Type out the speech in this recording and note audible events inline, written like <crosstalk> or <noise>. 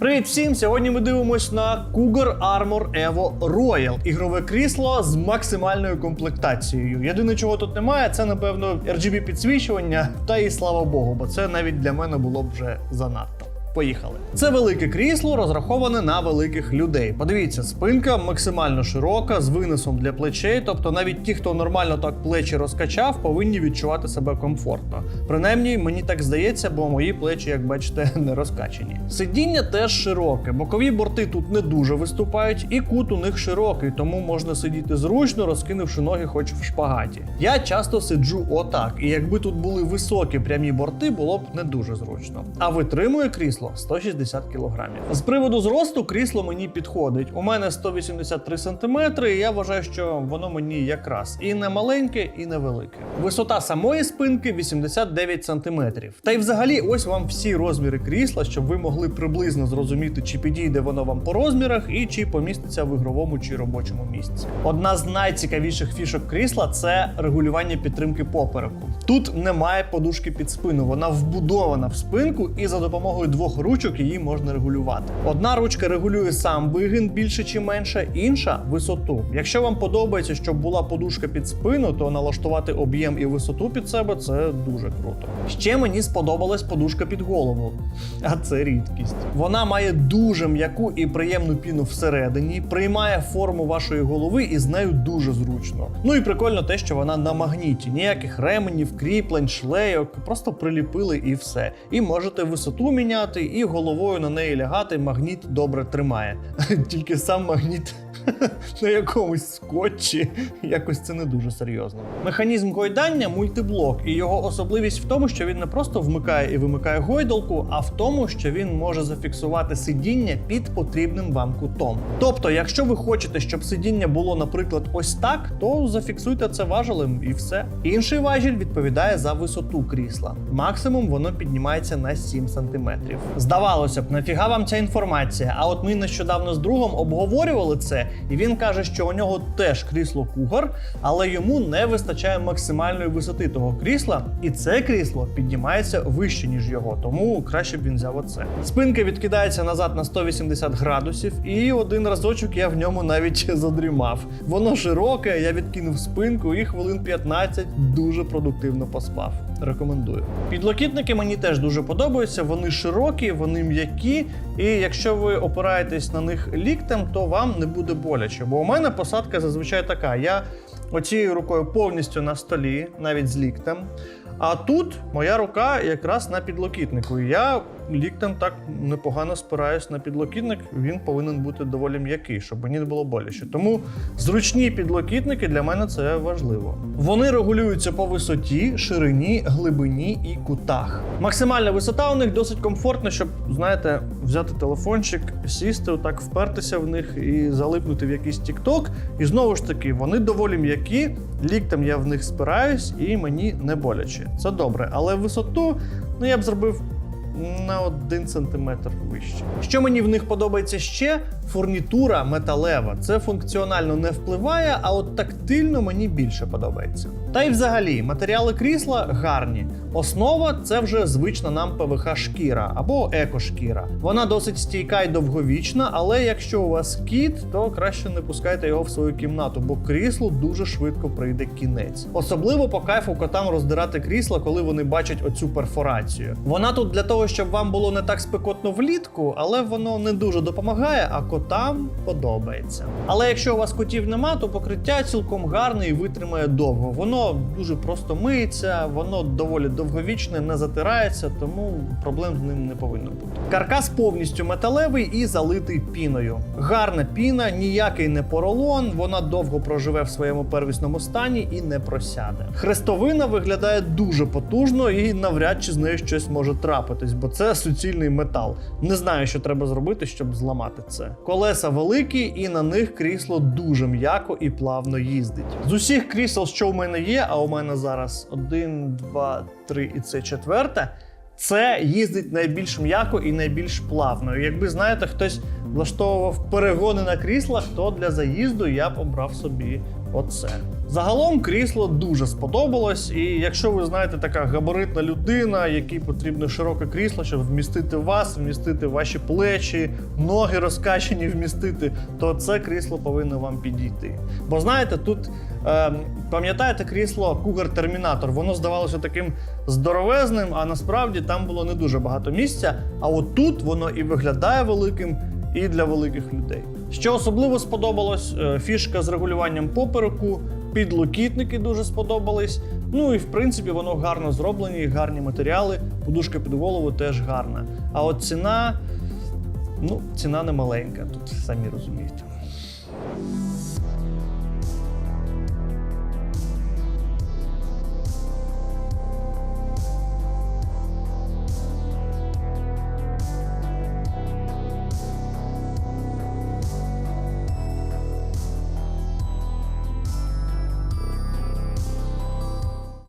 Привіт всім! Сьогодні ми дивимось на Cougar Armor Evo Royal. Ігрове крісло з максимальною комплектацією. Єдине, чого тут немає, це напевно RGB підсвічування, та і слава Богу, бо це навіть для мене було б вже занадто. Поїхали. Це велике крісло, розраховане на великих людей. Подивіться, спинка максимально широка, з виносом для плечей. Тобто навіть ті, хто нормально так плечі розкачав, повинні відчувати себе комфортно. Принаймні, мені так здається, бо мої плечі, як бачите, <laughs> не розкачені. Сидіння теж широке, бокові борти тут не дуже виступають, і кут у них широкий, тому можна сидіти зручно, розкинувши ноги, хоч в шпагаті. Я часто сиджу отак, і якби тут були високі прямі борти, було б не дуже зручно. А витримує крісло 160 кг. З приводу зросту крісло мені підходить. У мене 183 см, і я вважаю, що воно мені якраз і не маленьке, і не велике. Висота самої спинки 89 см. Та й взагалі, ось вам всі розміри крісла, щоб ви могли приблизно зрозуміти, чи підійде воно вам по розмірах і чи поміститься в ігровому чи робочому місці. Одна з найцікавіших фішок крісла це регулювання підтримки попереку. Тут немає подушки під спину, вона вбудована в спинку, і за допомогою двох ручок її можна регулювати. Одна ручка регулює сам вигин більше чи менше, інша висоту. Якщо вам подобається, щоб була подушка під спину, то налаштувати об'єм і висоту під себе це дуже круто. Ще мені сподобалась подушка під голову, а це рідкість. Вона має дуже м'яку і приємну піну всередині, приймає форму вашої голови і з нею дуже зручно. Ну і прикольно те, що вона на магніті, ніяких ременів, кріплень, шлейок, просто приліпили і все. І можете висоту міняти, і головою на неї лягати. Магніт добре тримає. <laughs> Тільки сам магніт на якомусь скотчі. Якось це не дуже серйозно. Механізм гойдання мультиблок, і його особливість в тому, що він не просто вмикає і вимикає гойдалку, а в тому, що він може зафіксувати сидіння під потрібним вам кутом. Тобто, якщо ви хочете, щоб сидіння було, наприклад, ось так, то зафіксуйте це важелем і все. Інший важіль відповідає за висоту крісла. Максимум воно піднімається на 7 см. Здавалося б, нафіга вам ця інформація? А от ми нещодавно з другом обговорювали це, і він каже, що у нього теж крісло кугар, але йому не вистачає максимальної висоти того крісла, і це крісло піднімається вище, ніж його, тому краще б він взяв оце. Спинка відкидається назад на 180 градусів, і один разочок я в ньому навіть <laughs> задрімав. Воно широке, я відкинув спинку і хвилин 15 дуже продуктивно поспав. Рекомендую. Підлокітники мені теж дуже подобаються. Вони широкі, вони м'які. І якщо ви опираєтесь на них ліктем, то вам не буде боляче. Бо у мене посадка зазвичай така. Я оцією рукою повністю на столі, навіть з ліктем. А тут моя рука якраз на підлокітнику. І я ліктем так непогано спираюсь на підлокітник. Він повинен бути доволі м'який, щоб мені не було боляче. Тому зручні підлокітники для мене це важливо. Вони регулюються по висоті, ширині, глибині і кутах. Максимальна висота у них досить комфортна, щоб, знаєте, взяти телефончик, сісти, отак впертися в них і залипнути в якийсь тікток. І знову ж таки, вони доволі м'які. Ліктем я в них спираюсь і мені не боляче. Це добре. Але висоту, ну я б зробив на один сантиметр вище. Що мені в них подобається ще? Фурнітура металева. Це функціонально не впливає, а от тактильно мені більше подобається. Та й взагалі матеріали крісла гарні. Основа це вже звична нам ПВХ шкіра або екошкіра. Вона досить стійка і довговічна, але якщо у вас кіт, то краще не пускайте його в свою кімнату, бо кріслу дуже швидко прийде кінець. Особливо по кайфу котам роздирати крісла, коли вони бачать оцю перфорацію. Вона тут для того, щоб вам було не так спекотно влітку, але воно не дуже допомагає, а котам подобається. Але якщо у вас котів нема, то покриття цілком гарне і витримає довго. Воно дуже просто миється, воно доволі довговічне, не затирається, тому проблем з ним не повинно бути. Каркас повністю металевий і залитий піною. Гарна піна, ніякий не поролон, вона довго проживе в своєму первісному стані і не просяде. Хрестовина виглядає дуже потужно і навряд чи з нею щось може трапитись, бо це суцільний метал. Не знаю, що треба зробити, щоб зламати це. Колеса великі, і на них крісло дуже м'яко і плавно їздить. З усіх крісел, що у мене є, а у мене зараз один, два, три і це четверте. Це їздить найбільш м'яко і найбільш плавно. Якби знаєте, хтось влаштовував перегони на кріслах, то для заїзду я обрав собі оце. Загалом крісло дуже сподобалось, і якщо ви знаєте така габаритна людина, якій потрібно широке крісло, щоб вмістити вас, вмістити ваші плечі, ноги розкачені вмістити, то це крісло повинно вам підійти. Бо знаєте, тут е, пам'ятаєте крісло Terminator, воно здавалося таким здоровезним, а насправді там було не дуже багато місця. А от тут воно і виглядає великим, і для великих людей. Що особливо сподобалось, е, фішка з регулюванням попереку, підлокітники дуже сподобались. Ну і в принципі воно гарно зроблені, гарні матеріали, подушка під голову теж гарна. А от ціна, ну, ціна не маленька, тут самі розумієте.